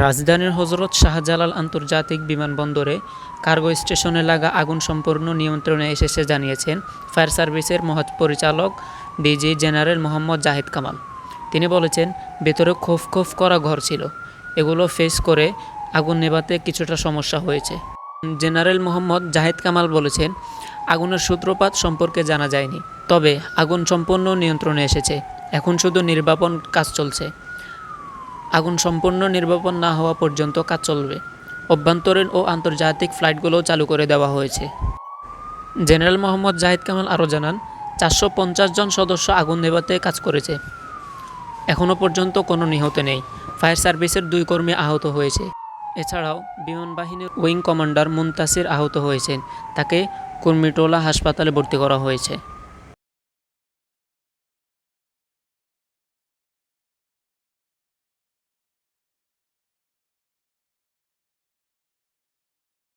রাজধানীর হজরত শাহজালাল আন্তর্জাতিক বিমানবন্দরে কার্গো স্টেশনে লাগা আগুন সম্পূর্ণ নিয়ন্ত্রণে এসেছে জানিয়েছেন, ফায়ার সার্ভিসের মহাপরিচালক D G general Mohammad Zahid Kamal. তিনি বলেছেন, ভেতরে খোফ খোফ করা ঘর ছিল। এগুলো ফেস করে আগুন নেভাতে কিছুটা সমস্যা হয়েছে। জেনারেল মোহাম্মদ জাহিদ কামাল বলেছেন, আগুনের সূত্রপাত সম্পর্কে জানা যায়নি, তবে আগুন সম্পূর্ণ নিয়ন্ত্রণে এসেছে। এখন শুধু নির্বাপন কাজ চলছে। আগুন সম্পূর্ণ নির্বাপন না হওয়া পর্যন্ত কাজ চলবে। অভ্যন্তরীণ ও আন্তর্জাতিক ফ্লাইটগুলোও চালু করে দেওয়া হয়েছে। জেনারেল মোহাম্মদ জাহিদ কামাল আরও জানান, চারশো পঞ্চাশ জন সদস্য আগুন নেভাতে কাজ করেছে। এখনও পর্যন্ত কোনো নিহত নেই। ফায়ার সার্ভিসের দুই কর্মী আহত হয়েছে। এছাড়াও বিমান বাহিনীর উইং কমান্ডার মুনতাসির আহত হয়েছেন। তাকে কুর্মিটোলা হাসপাতালে ভর্তি করা হয়েছে।